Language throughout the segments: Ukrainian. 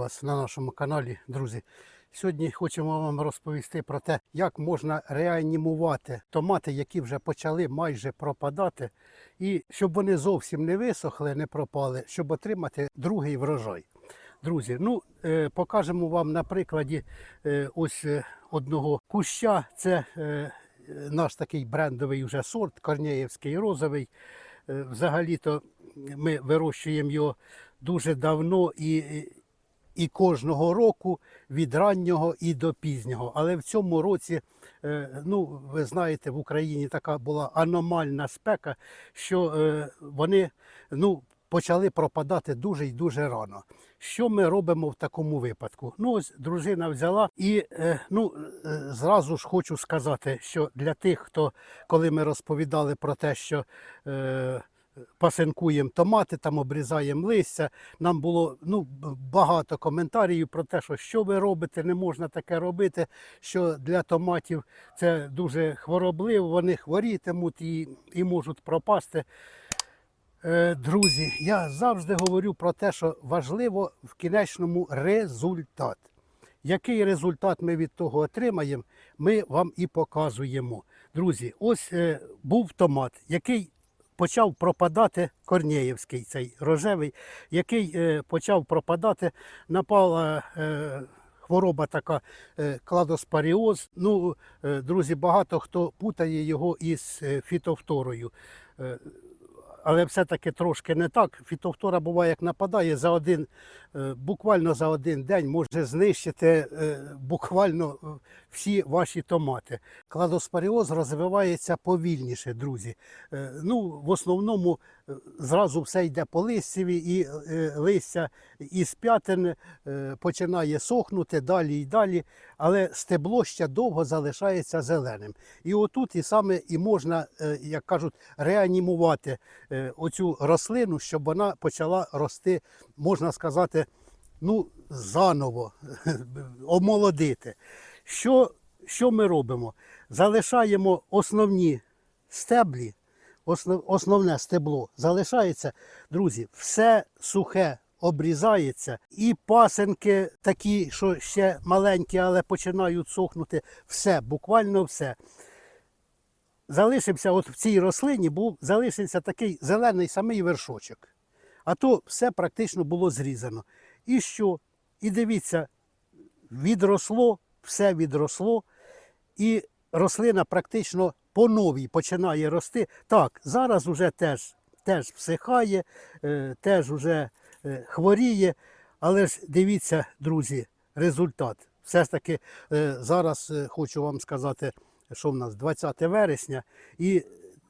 вас на нашому каналі, друзі. Сьогодні хочемо вам розповісти про те, як можна реанімувати томати, які вже почали майже пропадати, і щоб вони зовсім не висохли, не пропали, щоб отримати другий врожай. Друзі, ну е, покажемо вам на прикладі е, ось е, одного куща. Це наш такий брендовий вже сорт, корнеївський розовий. Взагалі-то ми вирощуємо його дуже давно і, і кожного року від раннього і до пізнього. Але в цьому році, е, ну ви знаєте, в Україні така була аномальна спека, що е, вони ну, почали пропадати дуже і дуже рано. Що ми робимо в такому випадку? Ну, ось дружина взяла і е, ну, зразу ж хочу сказати, що для тих, хто, коли ми розповідали про те, що пасинкуємо томати, там обрізаємо листя, нам було ну, багато коментарів про те, що що ви робите, не можна таке робити, що для томатів це дуже хворобливо, вони хворітимуть і, і можуть пропасти. Е, Друзі, я завжди говорю про те, що важливо в кінечному результат. Який результат ми від того отримаємо, ми вам і показуємо. Друзі, ось е, був томат, який почав пропадати Корнеєвський цей рожевий, який е, почав пропадати, напала е, хвороба така е, кладоспаріоз. Ну, друзі, багато хто путає його із фітофторою. Але все-таки трошки не так. Фітофтора буває, як нападає за один, е, буквально за один день може знищити е, буквально е, всі ваші томати. Кладоспоріоз розвивається повільніше, друзі. Ну, в основному зразу все йде по листіві, і листя із п'ятин починає сохнути далі і далі, але стебло ще довго залишається зеленим. І отут і саме і можна, як кажуть, реанімувати оцю рослину, щоб вона почала рости, можна сказати, ну, заново, омолодити. Що, що ми робимо? Залишаємо основні стеблі, основ, основне стебло залишається, друзі, все сухе. Обрізається, і пасенки такі, що ще маленькі, але починають сохнути. Все, буквально все залишився от в цій рослині, був залишився такий зелений самий вершочок. А то все практично було зрізано. І що? І дивіться, відросло, все відросло, і рослина практично по новій починає рости. Так, зараз уже теж, теж всихає, е, теж вже е, хворіє. Але ж дивіться, друзі, результат. Все ж таки, е, зараз хочу вам сказати, що в нас 20 вересня, і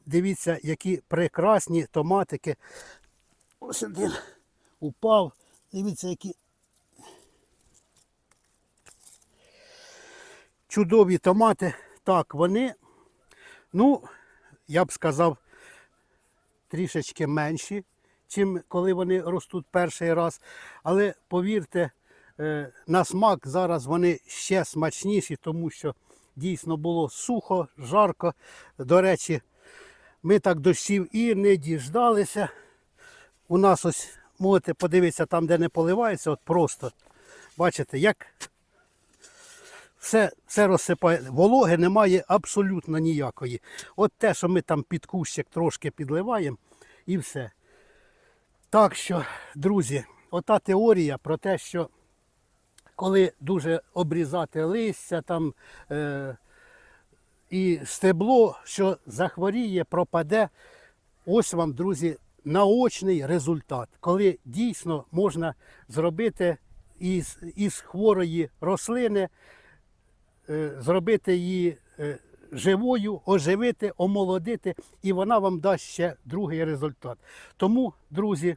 дивіться, які прекрасні томатики. Ось один упав. Дивіться, які чудові томати. Так, вони, ну, я б сказав, трішечки менші, чим коли вони ростуть перший раз. Але повірте, е, на смак зараз вони ще смачніші, тому що дійсно було сухо, жарко. До речі, ми так дощів і не діждалися. У нас ось можете подивитися там, де не поливається, от просто. Бачите, як все, все розсипає. Вологи немає абсолютно ніякої. От те, що ми там під кущик трошки підливаємо, і все. Так що, друзі, ота теорія про те, що коли дуже обрізати листя там е, і стебло, що захворіє, пропаде, ось вам, друзі, наочний результат, коли дійсно можна зробити із, із хворої рослини, е, зробити її е, живою, оживити, омолодити, і вона вам дасть ще другий результат. Тому, друзі,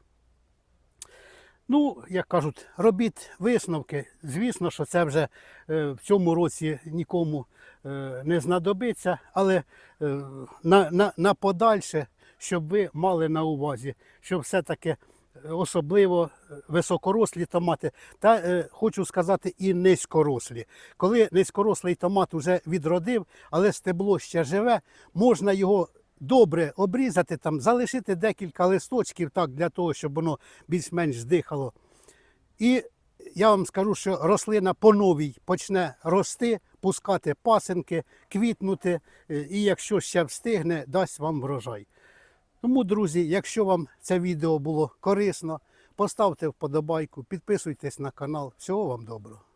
Ну, як кажуть, робіть висновки. Звісно, що це вже е, в цьому році нікому е, не знадобиться, але е, на, на, на подальше, щоб ви мали на увазі, що все-таки особливо високорослі томати, та хочу сказати, і низькорослі. Коли низькорослий томат вже відродив, але стебло ще живе, можна його добре обрізати, там, залишити декілька листочків так, для того, щоб воно більш-менш здихало. І я вам скажу, що рослина по новій почне рости, пускати пасинки, квітнути, е, і якщо ще встигне, дасть вам врожай. Тому, друзі, якщо вам це відео було корисно, поставте вподобайку, підписуйтесь на канал. Всього вам доброго.